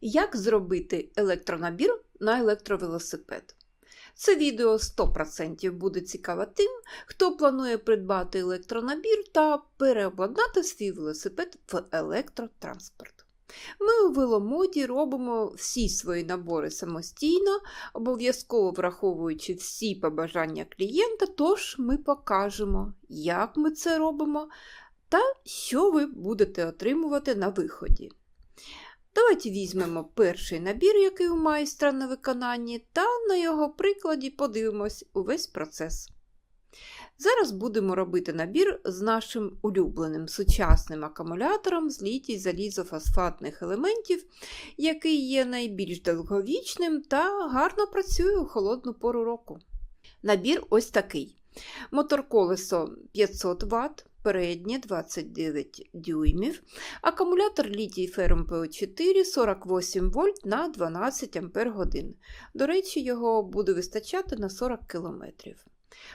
Як зробити електронабір на електровелосипед? Це відео 100% буде цікаво тим, хто планує придбати електронабір та переобладнати свій велосипед в електротранспорт. Ми у веломоді робимо всі свої набори самостійно, обов'язково враховуючи всі побажання клієнта, тож ми покажемо, як ми це робимо та що ви будете отримувати на виході. Давайте візьмемо перший набір, який у майстра на виконанні, та на його прикладі подивимось увесь процес. Зараз будемо робити набір з нашим улюбленим сучасним акумулятором з літій залізофосфатних елементів, який є найбільш довговічним та гарно працює у холодну пору року. Набір ось такий: мотор колесо 500 Вт, переднє 29 дюймів, акумулятор літій ферм ПО4 48 вольт на 12 Ах. До речі, його буде вистачати на 40 км.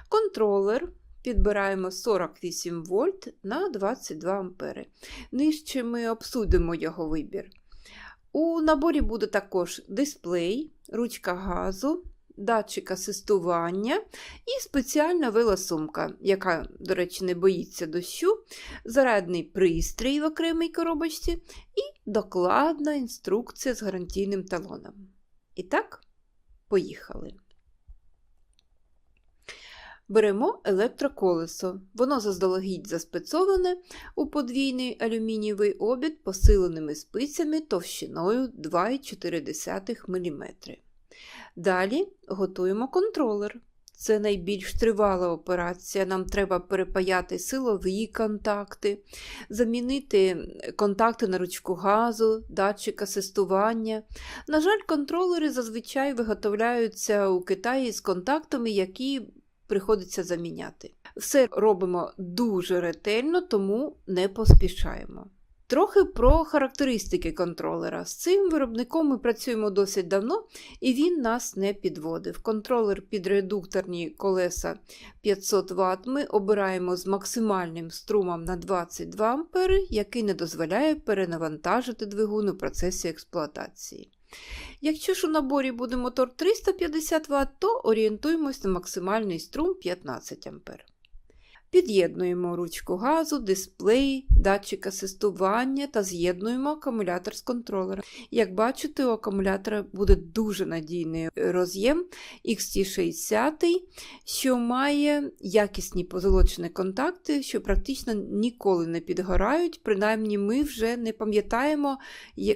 Контролер підбираємо 48 вольт на 22 ампери. Нижче ми обсудимо його вибір. У наборі буде також дисплей, ручка газу, датчик асистування і спеціальна велосумка, яка, до речі, не боїться дощу, зарядний пристрій в окремій коробочці і докладна інструкція з гарантійним талоном. І так, поїхали. Беремо електроколесо. Воно заздалегідь заспецоване у подвійний алюмінієвий обід посиленими спицями товщиною 2,4 мм. Далі готуємо контролер. Це найбільш тривала операція. Нам треба перепаяти силові контакти, замінити контакти на ручку газу, датчик асистування. На жаль, контролери зазвичай виготовляються у Китаї з контактами, які приходиться заміняти. Все робимо дуже ретельно, тому не поспішаємо. Трохи про характеристики контролера. З цим виробником ми працюємо досить давно, і він нас не підводив. Контролер під редукторні колеса 500 Вт ми обираємо з максимальним струмом на 22 А, який не дозволяє перенавантажити двигун у процесі експлуатації. Якщо ж у наборі буде мотор 350 Вт, то орієнтуємось на максимальний струм 15 А. Під'єднуємо ручку газу, дисплей, датчик асистування та з'єднуємо акумулятор з контролером. Як бачите, у акумулятора буде дуже надійний роз'єм XT60, що має якісні позолочені контакти, що практично ніколи не підгорають. Принаймні, ми вже не пам'ятаємо,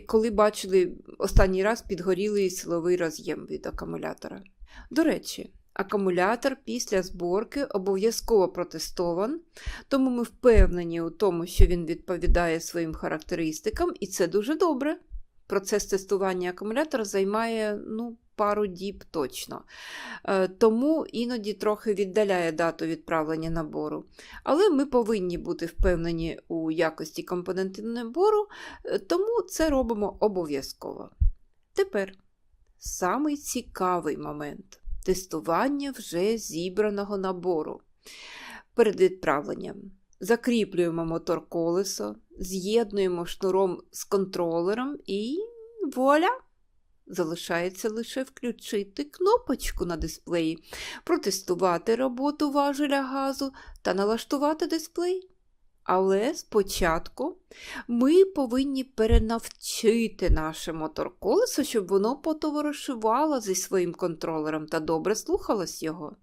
коли бачили останній раз підгорілий силовий роз'єм від акумулятора. До речі, Акумулятор після зборки обов'язково протестован, тому ми впевнені у тому, що він відповідає своїм характеристикам, і це дуже добре. Процес тестування акумулятора займає ну, пару діб точно. Е, тому іноді трохи віддаляє дату відправлення набору. Але ми повинні бути впевнені у якості компонентів набору, е, тому це робимо обов'язково. Тепер самий цікавий момент тестування вже зібраного набору. Перед відправленням закріплюємо мотор колесо, з'єднуємо шнуром з контролером і вуаля! Залишається лише включити кнопочку на дисплеї, протестувати роботу важеля газу та налаштувати дисплей. Але спочатку ми повинні перенавчити наше мотор-колесо, щоб воно потоваришувало зі своїм контролером та добре слухалось його.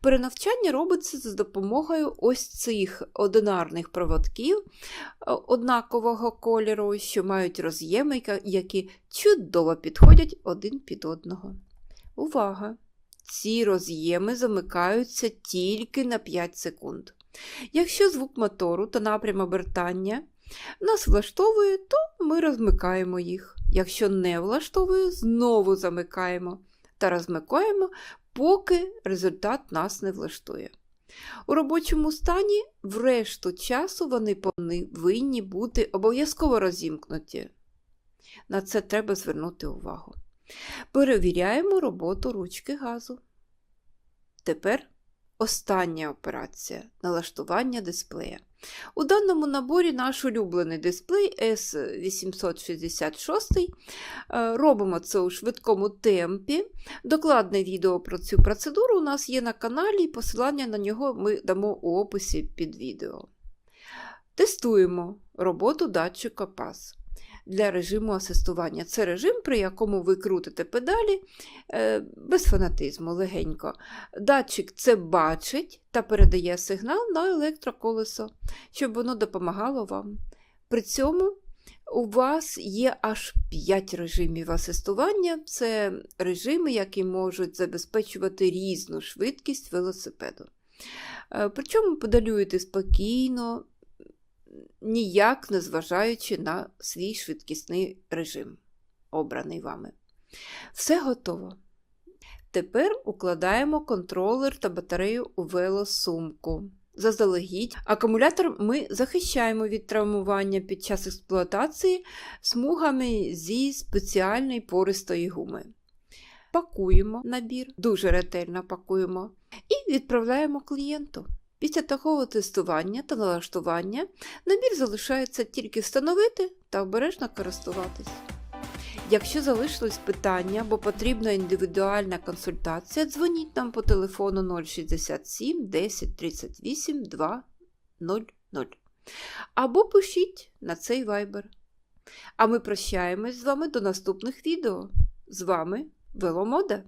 Перенавчання робиться за допомогою ось цих одинарних проводків е, однакового кольору, що мають роз'єми, які чудово підходять один під одного. Увага! Ці роз'єми замикаються тільки на 5 секунд. Якщо звук мотору та напрям обертання нас влаштовує, то ми розмикаємо їх. Якщо не влаштовує, знову замикаємо та розмикаємо, поки результат нас не влаштує. У робочому стані, в решту часу, вони повинні бути обов'язково розімкнуті. На це треба звернути увагу. Перевіряємо роботу ручки газу. Тепер Остання операція налаштування дисплея. У даному наборі наш улюблений дисплей S866. Е, Робимо це у швидкому темпі. Докладне відео про цю процедуру у нас є на каналі, і посилання на нього ми дамо у описі під відео. Тестуємо роботу датчика PAS для режиму асистування. Це режим, при якому ви крутите педалі е, без фанатизму, легенько. Датчик це бачить та передає сигнал на електроколесо, щоб воно допомагало вам. При цьому у вас є аж 5 режимів асистування. Це режими, які можуть забезпечувати різну швидкість велосипеду. Е, Причому педалюєте спокійно, ніяк не зважаючи на свій швидкісний режим, обраний вами. Все готово. Тепер укладаємо контролер та батарею у велосумку. Заздалегідь акумулятор ми захищаємо від травмування під час експлуатації смугами зі спеціальної пористої гуми. Пакуємо набір, дуже ретельно пакуємо, і відправляємо клієнту. Після такого тестування та налаштування набір залишається тільки встановити та обережно користуватись. Якщо залишились питання або потрібна індивідуальна консультація, дзвоніть нам по телефону 067 10 38 200 або пишіть на цей вайбер. А ми прощаємось з вами до наступних відео. З вами Веломода!